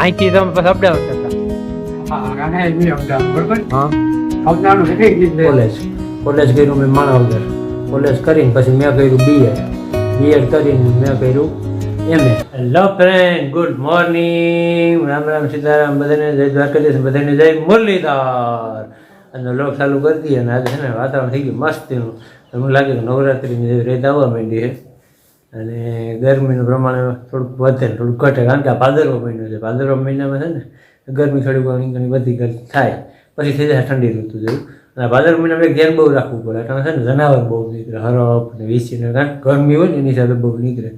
અહીંથી તમે પછી અપડાઉન કરતા. હા અને એમની અમદાવાદ બરોબર? હા. અમદાવાદ કેટલી રીતે? કોલેજ. કોલેજ કર્યું મેં માણાવદર. કોલેજ કરીને પછી મેં કર્યું બીએડ બીએડ કરીને મેં કર્યું MA hello friend good morning Ram Ram Sitaram બધાને જય દ્વારકાધીશ બધાને જય મુરલીધર. અને લોક ચાલુ કરી દઈએ અને આજે છે ને વાતાવરણ થઈ ગયું મસ્તીનું. એમ લાગે કે નવરાત્રિની જેવી રેત આવવા માંડી છે. અને ગરમીનું પ્રમાણ થોડુંક વધે થોડુંક ઘટે, કારણ કે આ ભાદરવો મહિનો છે. ભાદરવા મહિનામાં છે ને ગરમી થોડી ઘણી ઘણી ઘટી થાય. પછી થઈ જાય ઠંડી ઋતુ જેવું. અને ભાદર મહિનામાં એક ધ્યાન બહુ રાખવું પડે. કારણ છે ને જનાવર બહુ નીકળે હરફ ને વીસીને કારણ ગરમી હોય ને એની સાથે બહુ નીકળે.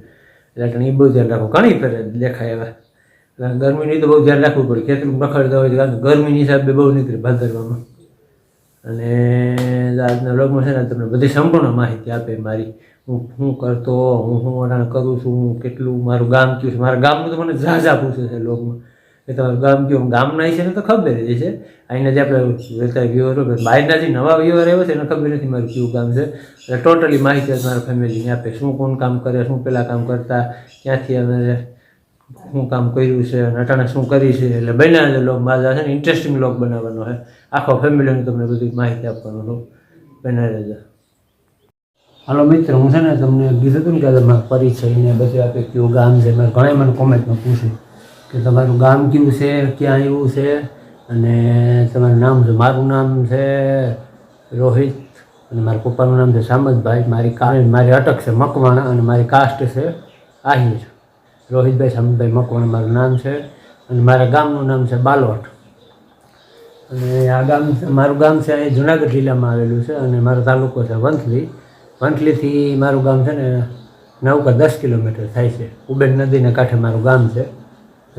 એટલે એટલે એ બહુ ધ્યાન રાખવું. ઘણી ફેરે દેખાય એવા. એટલે ગરમીની તો બહુ ધ્યાન રાખવું પડે. ખેતરું રખડતા હોય કારણ ગરમીની હિસાબે બહુ નીકળે ભાદરવામાં. અને આજના બ્લોગમાં છે ને તમને બધી સંપૂર્ણ માહિતી આપે મારી. હું શું કરતો, હું શું વટાણ કરું છું, હું કેટલું મારું ગામ કયું છે? મારા ગામનું તો મને ઝાઝા પૂછે છે લોકમાં. કે તમારું ગામ કયું? ગામના છે ને તો ખબર જ છે. અહીંના જે આપણે રહેતા વ્યુઅર બહારના જે નવા વ્યવહાર આવ્યો છે, એને ખબર નથી મારું કયું ગામ છે. એટલે ટોટલી માહિતી મારા ફેમિલીને આપે. શું કોણ કામ કરે, શું પેલા કામ કરતા, ક્યાંથી અમે શું કામ કર્યું છે અને અટાણે શું કરી છે? એટલે બન્યા છે લોક મારા છે ને ઇન્ટરેસ્ટિંગ લોક બનાવવાનો છે. આખો ફેમિલીને તમને બધી માહિતી આપવાનો છું. બન્યા રહેજો. હાલો મિત્ર, હું છે ને તમને કીધું હતું ને કે તમારા પરિચય ને બધું આપે કયું ગામ છે મેં ઘણા મને કોમેન્ટમાં પૂછ્યું કે તમારું ગામ કયું છે, ક્યાં આવ્યું છે અને તમારું નામ છે, મારું નામ છે રોહિત અને મારા પપ્પાનું નામ છે સામતભાઈ, મારી કા, મારી અટક છે મકવાણા અને મારી કાસ્ટ છે આહિર. રોહિતભાઈ, સામતભાઈ, મકવાણા મારું નામ છે અને મારા ગામનું નામ છે બાલોટ. અને આ ગામ, મારું ગામ છે એ જુનાગઢ જિલ્લામાં આવેલું છે અને મારો તાલુકો છે વંથલી. વંથલીથી મારું ગામ છે ને નવ કે દસ કિલોમીટર થાય છે. ઉબેન નદીને કાંઠે મારું ગામ છે.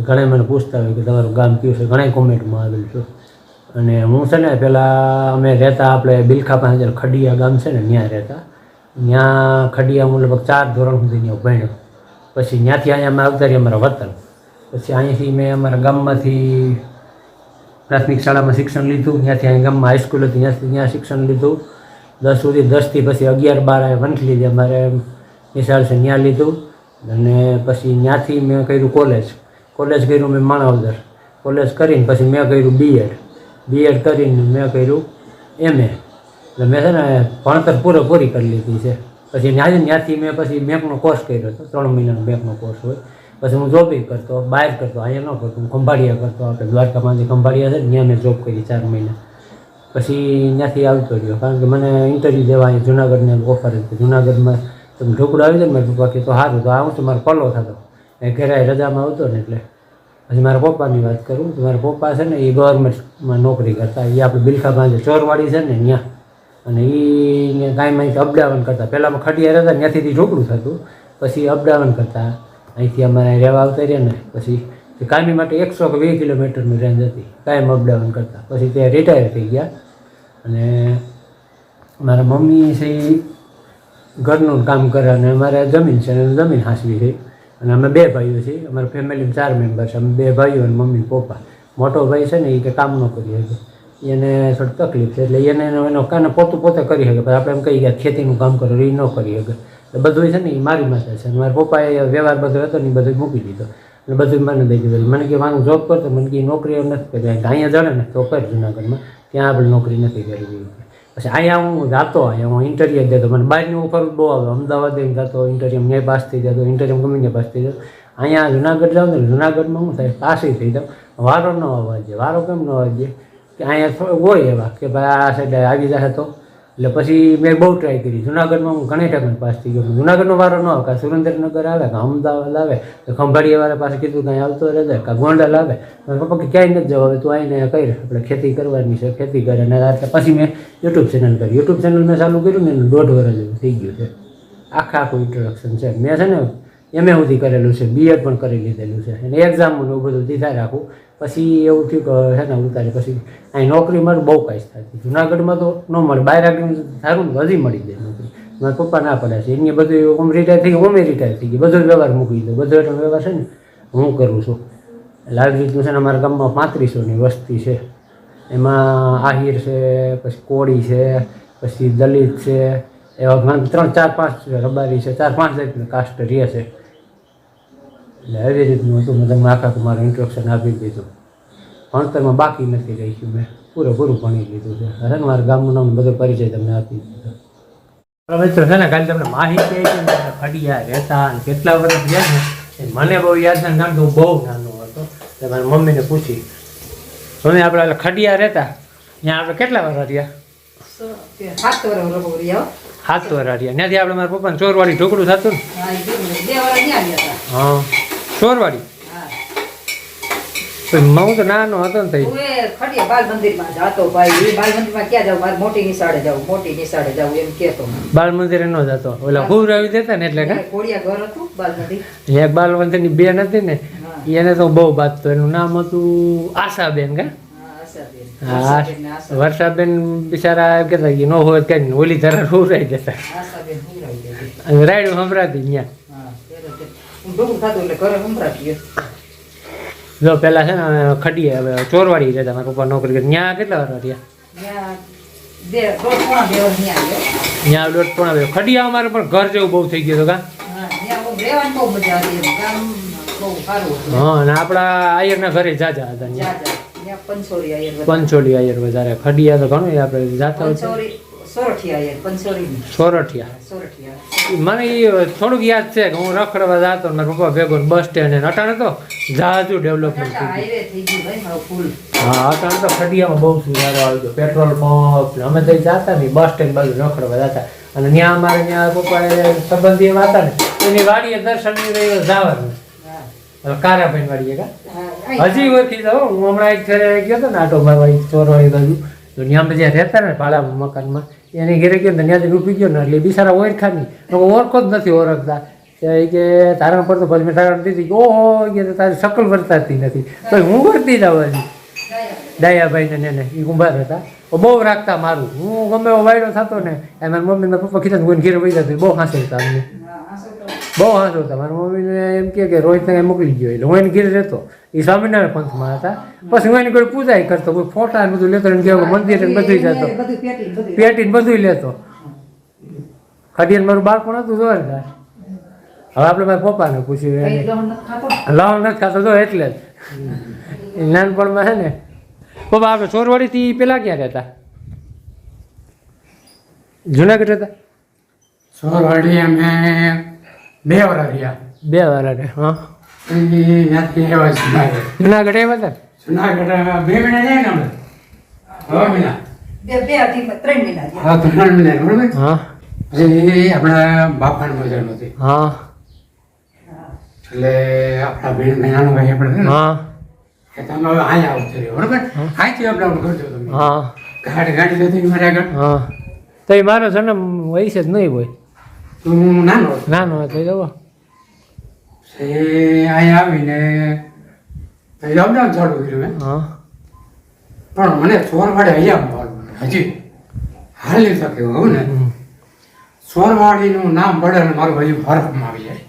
ઘણા મને પૂછતા હોય કે તમારું ગામ કયું છે? ઘણા કોમેન્ટમાં આવેલું છું. અને હું છે ને પહેલાં અમે રહેતા આપણે બિલખા પાસે ખડિયા ગામ છે ને ત્યાં રહેતા. ત્યાં ખડિયા હું લગભગ ચાર ધોરણ સુધી ત્યાં ભણ્યો. પછી ત્યાંથી અહીંયા અમે આવતા રહ્યા અમારા વતન. પછી અહીંયાથી મેં અમારા ગામમાંથી પ્રાથમિક શાળામાં શિક્ષણ લીધું. ત્યાંથી અહીં ગામમાં હાઈસ્કૂલ હતી. ત્યાંથી ત્યાં શિક્ષણ લીધું. દસ સુધી દસથી પછી અગિયાર, બાર આ લીધી. અમારે નિશાળ છે ત્યાં લીધું અને પછી ત્યાંથી મેં કર્યું કોલેજ. કોલેજ કર્યું મેં માણાવદર. કોલેજ કરીને પછી મેં કર્યું બીએડ બીએડ કરીને મેં કર્યું એમએ એટલે મેં છે ને ભણતર પૂરેપૂરી કરી લીધી છે. પછી ત્યાંથી ત્યાંથી મેં પછી બેંકનો કોર્સ કર્યો હતો. ત્રણ મહિનાનો બેંકનો કોર્સ હોય. પછી હું જોબ કરતો, બહાર કરતો, અહીંયા ન કરતો, હું ખંભાળિયા કરતો. આપણે દ્વારકામાંથી ખંભાળિયા છે ત્યાં મેં જોબ કરી ચાર મહિના. પછી ત્યાંથી આવતો રહ્યો. કારણ કે મને ઇન્ટરવ્યૂ દેવા અહીં જુનાગઢને ઓફર હતી. જુનાગઢમાં તમે ઢોકળું આવી જાય ને મેં કે તો સારું તો આવું તો મારો પલ્લો થતો. એ ઘરે રજામાં આવતો ને એટલે. પછી મારા પપ્પાની વાત કરું, તો મારા પપ્પા છે ને એ ગવર્મેન્ટમાં નોકરી કરતા. એ આપણે બિલખા બાંધે ચોરવાડી છે ને ત્યાં અને એ કાંઈ માહિતી અપડાવન કરતા. પહેલાંમાં ખટિયા રહેતા ત્યાંથી ઢોકળું થતું. પછી અપડાવન કરતા. અહીંથી અમારે રહેવા આવતા રહ્યા ને. પછી કાયમી માટે એકસો કે વીસ કિલોમીટરની રેન્જ હતી. કાયમ અપડાઉન કરતા. પછી તે રિટાયર થઈ ગયા. અને મારા મમ્મી છે એ ઘરનું કામ કરે અને અમારે જમીન છે અને જમીન હાંસવી છે. અને અમે બે ભાઈઓ છીએ, અમારા ફેમિલીમાં ચાર મેમ્બર છે. અમે બે ભાઈઓ અને મમ્મી પપ્પા. મોટો ભાઈ છે ને એ કે કામ ન કરી શકે. એને થોડી તકલીફ છે એટલે એને એનો કાને પોતું પોતે કરી શકે. પણ આપણે એમ કહીએ કે ખેતીનું કામ કરો એ ન કરી શકે. એટલે બધું છે ને એ મારી માથે છે. મારા પપ્પાએ વ્યવહાર બધો હતો ને એ બધું મૂકી દીધો. એટલે બધું મને દઈ દીધું. મને કે મારું જોબ કરતો મને કે નોકરી નથી કરી. અહીંયા જાણે ને, તો કર જુનાગઢમાં. ત્યાં આપણે નોકરી નથી કરવી પછી અહીંયા હું જાતો, અહીંયા હું ઇન્ટરવ્યુ દેતો મને બહારની ઓફર બહુ આવે. અમદાવાદ જતો ઇન્ટરવ્યુ મેં પાસ થઈ જતો ઇન્ટરવ્યુ ગમે ત્યાં પાસ થઈ જતો. અહીંયા જુનાગઢ જાઉં ને જુનાગઢમાં શું થાય પાસ થઈ જાઉં. વારો ન અવાજે વારો કેમ ન અવાજે કે અહીંયા હોય એવા કે ભાઈ આ સાઈડ આવી જશે તો. એટલે પછી મેં બહુ ટ્રાય કરી. જુનાગઢમાં હું ઘણી ટકા પાસ થઈ ગયો જુનાગઢનો વારો ન આવે. કાં સુરેન્દ્રનગર આવે કાં અમદાવાદ આવે તો ખંભાળિયા વાળા પાસે કીધું કાંઈ આવતો રહે કાં ગોંડલ આવે. પપ્પા કે ક્યાંય નથી જવા, હવે તું આવીને કઈ આપણે ખેતી કરવાની છે, ખેતી કરે. અને પછી મેં યુટ્યુબ ચેનલ કરી યુટ્યુબ ચેનલ મેં ચાલુ કર્યું ને દોઢ વર્ષ જેવું થઈ ગયું છે. આખા આખું ઇન્ટ્રોડક્શન છે. મેં છે ને એમએ સુધી કરેલું છે. બીએડ પણ કરી લીધેલું છે. અને એક્ઝામનું એવું બધું દીધા રાખું પછી એવું થયું કે છે ને ઉતારે, પછી અહીં નોકરી મળે બહુ કાંઈ થતી જુનાગઢમાં તો ન મળે બહાર આગળ સારું હજી મળી જાય નોકરી. મારા પપ્પા ના પડે છે, એની બધું ઓમ રિટાયર થઈ ઓમે રિટાયર થઈ ગયું. બધો વ્યવહાર મૂકી દો બધો એટલો વ્યવહાર છે ને, હું કરું છું. રીતનું છે ને અમારા ગામમાં પાંત્રીસોની વસ્તી છે. એમાં આહિર છે, પછી કોળી છે, પછી દલિત છે, એવા ત્રણ, ચાર, પાંચ રબારી છે, ચાર, પાંચ જાતની કાસ્ટ રહે છે. એટલે એવી રીતનું હતું મેં તમને આખા મારું ઇન્ટ્રોડક્શન આપી દીધું. ભણતરમાં બાકી નથી રહીશું મેં. પૂરેપૂરું ભણી લીધું છે. હરે મારા ગામનું નામ બધો પરિચય તમને આપી દીધો. મિત્ર છે ને કાલે તમને માહિતી આપી ને ફડિયા ખડિયા રહેતા અને કેટલા વર્ષ ગયા ને મને બહુ યાદ નથી કારણ કે હું બહુ નાનો હતો. એટલે મારી મમ્મીને પૂછી. મમ્મી આપણે ખડિયા રહેતા? ત્યાં આપણે કેટલા વર્ષ રહ્યા? સાત વર્ષ રહ્યા વર્ષ રહ્યા. ત્યાંથી આપણે મારા પપ્પાને ચોરવાળી ઢોકળું થતું ને? હા, હતા હા. તો નાનો હતો ને તઈ. ખડીયા બાલ મંદિરમાં જાતો ભાઈ એ બાલ મંદિરમાં ક્યાં જાવ મારે મોટી નિશાળે જાવ મોટી નિશાળે જાવ એમ કેતો બાલ મંદિરે નો જતો. ઓલા ગુરરાવી દેતા ને એટલે કે? કોડિયા ઘર હતું બાલ મંદિર એક બાલ મંદિરની બેન હતી ને એને તો બહુ બાજતો એનું નામ હતું આશાબેન કે? હા, વર્ષાબેન બિચારા કહેતા કે ન હોય કઈ ઓલી તરફ ઉરાઈ જતા. રાયડું સંભળાતી ત્યાં ભેગું થતું એટલે ઘરે સંભળાતી હતી. જો પેલા છે ને ખડીએ હવે ચોરવાડી છે તમારા પપ્પા નોકરી કરી. ત્યાં કેટલા વાર ત્યાં દોઢ પોણા બે. ખડી અમારે પણ ઘર જેવું બહુ થઈ ગયું હતું કા? હા, અને આપણા આયરના ઘરે જાજા હતા જા. આયર વધારે. ખડિયા તો ઘણું આપણે જાતા હોય સોરઠિયા મને એ થોડુંક યાદ છે કે હું રખડવા જતો ને પપ્પા ભેગો બસ સ્ટેન્ડ ને અટાણે તો જાજુ ડેવલપમેન્ટ હા અટાણે તો ખડિયામાં બહુ સુધારો આવી ગયો પેટ્રોલ પંપ અમે તો જતા ને બસ સ્ટેન્ડ બાજુ રખડવા જતા. અને ત્યાં અમારે ત્યાં પપ્પા સંબંધી એવા હતા ને એની વાડીએ દર્શન જવાનું. કારાભાઈ વાડીએ કા? હજી ઓળખી જાઓ હું હમણાં એક ફેરે ગયો હતો ને આટો મારવા ચોરવાળી બાજુ. તો ત્યાં બધા રહેતા ને ભાડા મકાનમાં એની ઘેરે ગયો ને ત્યાંથી ડૂબી ગયો ને એટલે બિચારા ઓળખા નહીં ઓળખો જ નથી ઓળખતા. ઈ કે તારા પર તો પછી મેં તારા દીધી. ઓહો કે તારી શકલ વર્તાતી નથી. તો હું વર્તી જાવ હજી? ડાયાભાઈ ને એને એ કુંભાર હતા. બહુ રાખતા મારું. હું ગમે એવો વાયડો થતો ને એમાં મમ્મી પપ્પા કીધા કોઈ ઘેર વહી જતું બહુ હાંસતા અમને. હા, આ શું તો બહુ હાથ હતા. મારા મમ્મીને એમ કે રોહિત ને મોકલી ગયો એટલે હું એને ઘેર રહેતો. એ સ્વામિનારાયણ પંથમાં હતા. પછી હું એની કોઈ પૂજા કરતો. કોઈ ફોટા ને બધું લેતો. ને કેવું મંદિર બધું જતો. બધું પેટી ને બધું લેતો. ખડીને મારું બાળપણ હતું જોરદાર હવે આપણે મારા પપ્પાને પૂછ્યું એને. લહણ નથી ખાતો? લાવ નથી ખાતો તો એટલે જ. એ નાનપણમાં છે ને. પપ્પા આપણે ચોરવાડીથી પેલા ક્યાં રહેતા? જુનાગઢ હતા ચોરવાડી અમે બે વાર રહ્યા. બે વાર રહે હા. પછી ત્યાંથી આવ્યા જુનાગઢ જુનાગઢ એવા હતા? જુનાગઢ બે મહિના જાય ને અમે છ મહિના. બે બે અઢી ત્રણ મહિના હા ત્રણ મહિના બરોબર? હા. પછી આપણા બાપાનું હતી. હા. એટલે આપણા બેન મહિનાનો ભાઈ આપણે હા. કે તમે હવે અહીંયા આવતો રહ્યો બરોબર? અહીંથી અપડાઉન કરજો તમે. હા. ગાડી ગાડી જતી મારે આગળ? હા. તો એ મારો જન્મ વયસે જ નહીં હોય. હું નાનો નાનો હતો એ અહીંયા આવીને અપડાઉન ચાલુ કર્યું મેં. પણ મને ચોરવાડે અહીંયા હજી હાલી શકે હું ને. ચોરવાડીનું નામ પડે ને મારું હજી ફરકમાં આવી જાય.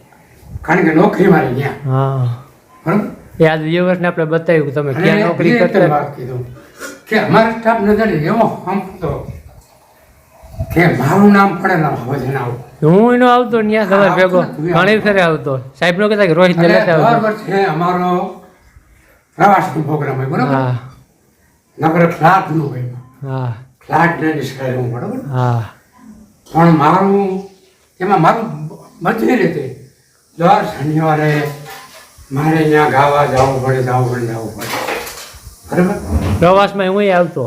કારણ કે નોકરી મારી ત્યાં. હા. બરોબર? એ આજ વ્યવસ્થને આપણે બતાવ્યું તમે ક્યાં નોકરી કરતા કીધું. કે અમારા સ્ટાફ નથી એવો આમ તો કે મારું નામ પડે ને વજન આવું. હું એનો આવતો ન્યા તમારે ભેગો. ઘણી ફેરે આવતો. સાહેબ નો કહેતા કે રોહિત ને લેતા આવતો છે અમારો પ્રવાસનો પ્રોગ્રામ હોય બરાબર? હા. નકર ક્લાર્કનું હોય. હા. ક્લાર્કને નિષ્કાળવું બરાબર? હા. પણ મારું એમાં મારું બધી રીતે દર શનિવારે મારે ત્યાં ગાવા જવું પડે જવું પડે જવું પડે. બરાબર? પ્રવાસમાં હું આવતો.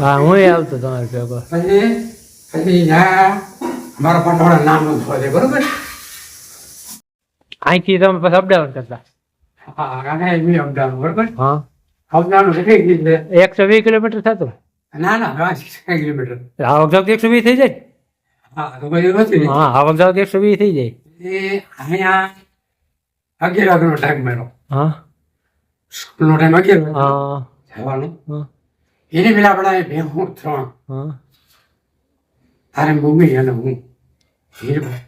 હા હું આવતો તમારે ભેગો પછી? પછી ત્યાં પટોળા નામનું બરોબર? અહીંથી તમે પછી અપડાઉન કરતા? છે એકસો વીસ કિલોમીટર થતું. ના ના કિલોમીટર. આવક જાવ એકસો વીસ થઈ જાય? હા આવક જાવ એકસો વીસ થઈ જાય. એ અહીંયા અગિયાર વાગ્યાનો ટાઈમ મેળો હા. સ્કૂલનો ટાઈમ અગિયાર હા. હા. એની પેલા આપણા ભેગું ત્રણ. તારે મમ્મી અને હું. હીરભાઈ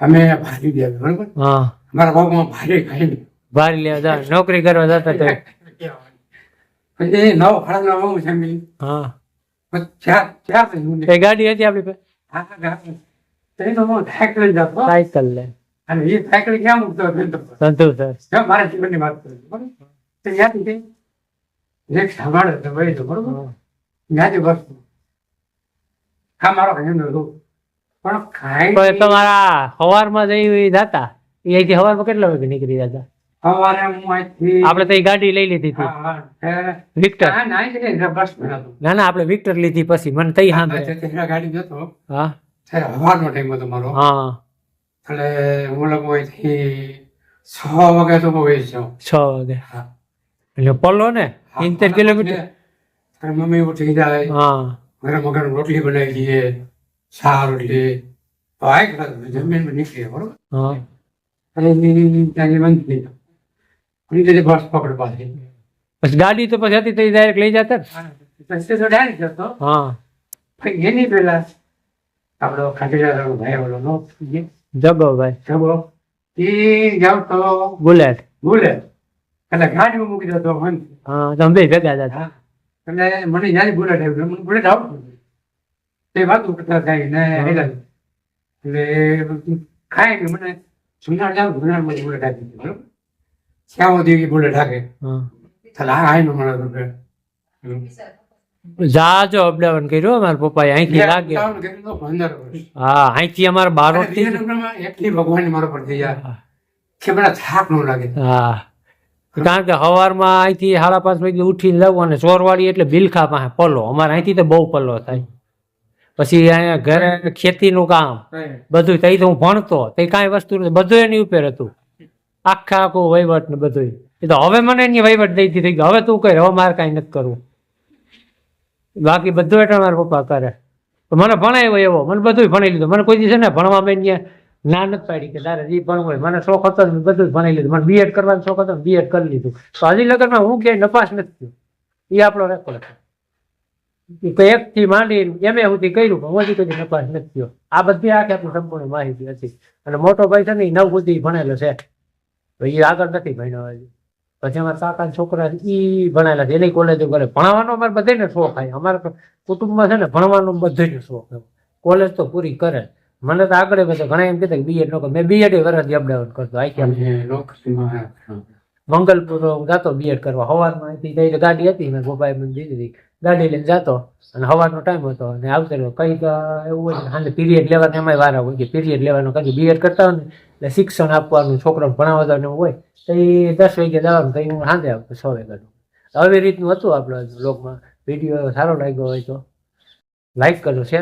અમે ભારી ગયા બરોબર? હા. અમારા બાપમાં ભારે ખાઈને ભારી લેવા જા. નોકરી કરવા જતા તો પછી નવ સાડા નવ હું જમી હા. ચાર ચાર એ ગાડી હતી આપણી પાસે? હા હા તો હું સાયકલ જતો સાયકલ લે અને એ સાયકલ ક્યાં મૂકતો સંતોષ સર મારા જીવનની વાત કરું બરોબર? તો ત્યાંથી એક સાંભળે તો ભાઈ તો બરોબર? ત્યાંથી બસ. હા મારો એમનો નો પણ ખાઈ તમારા હવારમાં જઈ જતા. અહીંથી હવારમાં કેટલા વાગે નીકળી જતા? સવારે હું અહીંથી આપણે તો એ ગાડી લઈ લીધી હતી. વિક્ટર. ના. ના આપણે વિક્ટર લીધી પછી. મને તઈ સાંભળે. ત્યાં ગાડી જતો હા. હવાનો ટાઈમ હતો મારો. હા. એટલે હું લગભગ અહીંથી છ વાગે તો બહુ જ જાઉં. છ વાગે. હા. એટલે પલ્લો ને? હા, ઇન્તેર કિલોમીટર? ત્યારે મમ્મી ઉઠી જાય હા. ગરમ ગરમ રોટલી બનાવી દઈએ ચા રોટલી. એક જમીન નીકળીએ બરોબર? હા. બસ પકડ પાછી. પછી ગાડી તો પછી હતી ડાયરેક્ટ લઈ જતા પછી તો ડાયરેક્ટ જતો. હા. એની પહેલા આપણો ખાંડીલા ભાઈ ઓલો નો એ જગો ભાઈ. જગો એ જાવ તો બુલેટ. ભૂલે એટલે ગાડી મૂકી દો તો મન હા તમે બે ભેગા હતા એટલે મને જ્યારે બુલેટ આવ્યું મને બુલેટ આવતું. તે વાત કરતા થાય ને. એટલે ખાય કે મને જુનાર જાવ જુનાર મને બુલેટ આપી દીધી, બરોબર? શ્યામ સુધી બુલેટ હાકે હા. એટલે આ આય નો મને જાજો અપડાઉન કર્યું મારા પપ્પા અહીંથી લાગે અપડાઉન કર્યું તો પંદર વર્ષ. હા અહીંથી અમારે બારોટથી એટલી ભગવાન મારો પર થઈ જાય કે થાક ન લાગે. હા. કારણ કે સવારમાં અહીંથી સાડા પાંચ વાગે ઉઠીને લઉં અને ચોરવાડી એટલે બિલખા પાસે પલ્લો અમારે અહીંથી તો બહુ પલ્લો થાય. પછી અહીંયા ઘરે ખેતીનું કામ. બધું તઈ તો હું ભણતો. તે કાંઈ વસ્તુ બધું એની ઉપર હતું. આખા આખું વહીવટ ને બધું એ તો હવે મને એની વહીવટ દઈ દીધી. હવે તું કઈ હવે મારે કાંઈ નથી કરવું. બાકી બધું એટલે મારા પપ્પા કરે. મને ભણાવ્યો એવો. મને બધું ભણાવી લીધું. મને કોઈ દિવસ ને ભણવા મેં ના નથી પાડી કે તારે જે ભણવું હોય. મને શોખ હતો બધું જ ભણાવી લીધું. મને બીએડ કરવાનો શોખ હતો બીએડ કરી લીધું. સ્વાજી લગનમાં હું ક્યાંય નપાસ નથી થયો. એ આપણો રેકોર્ડ છે એક થી માંડી એમ સુધી કર્યું, પણ હજી કદી નપાસ નથી થયો. આ બધી આખી આપણી સંપૂર્ણ માહિતી હતી. અને મોટો ભાઈ છે ને એ નવ સુધી ભણેલો છે. એ આગળ નથી ભણ્યો હજી. પછી અમારા કાકા છોકરા ઈ ભણેલા છે. એની કોલેજ કરે. ભણવાનો અમારે બધાને શોખ થાય અમારા કુટુંબમાં છે ને ભણવાનો બધાને શોખ કોલેજ તો પૂરી કરે. મને તો આગળ પછી ઘણા એમ કહેતા બીએડ નો કર મેં બીએડ વર્ષથી અપડાઉન કરતો. અને મંગલપુર હું જાતો બીએડ કરવા. સવારમાં અહીંથી ગાડી હતી. મેં ગોપાઈ મને દીધી હતી. ગાડી લઈને જતો અને સવારનો ટાઈમ હતો અને આવતો કંઈક એવું હોય હાલે પીરિયડ લેવાનો, એમાંય વાર હોય કે પીરિયડ લેવાનો કંઈક બીએડ કરતા હોય ને, એટલે શિક્ષણ આપવાનું છોકરાને ભણાવવાનું એવું હોય, તો એ દસ વાગે જવાનું કંઈ હું સાંજે આવતો છ વાગ્યાનું. આવી રીતનું હતું આપણો બ્લોગમાં વીડિયો સારો લાગ્યો હોય તો લાઈક કરો શેર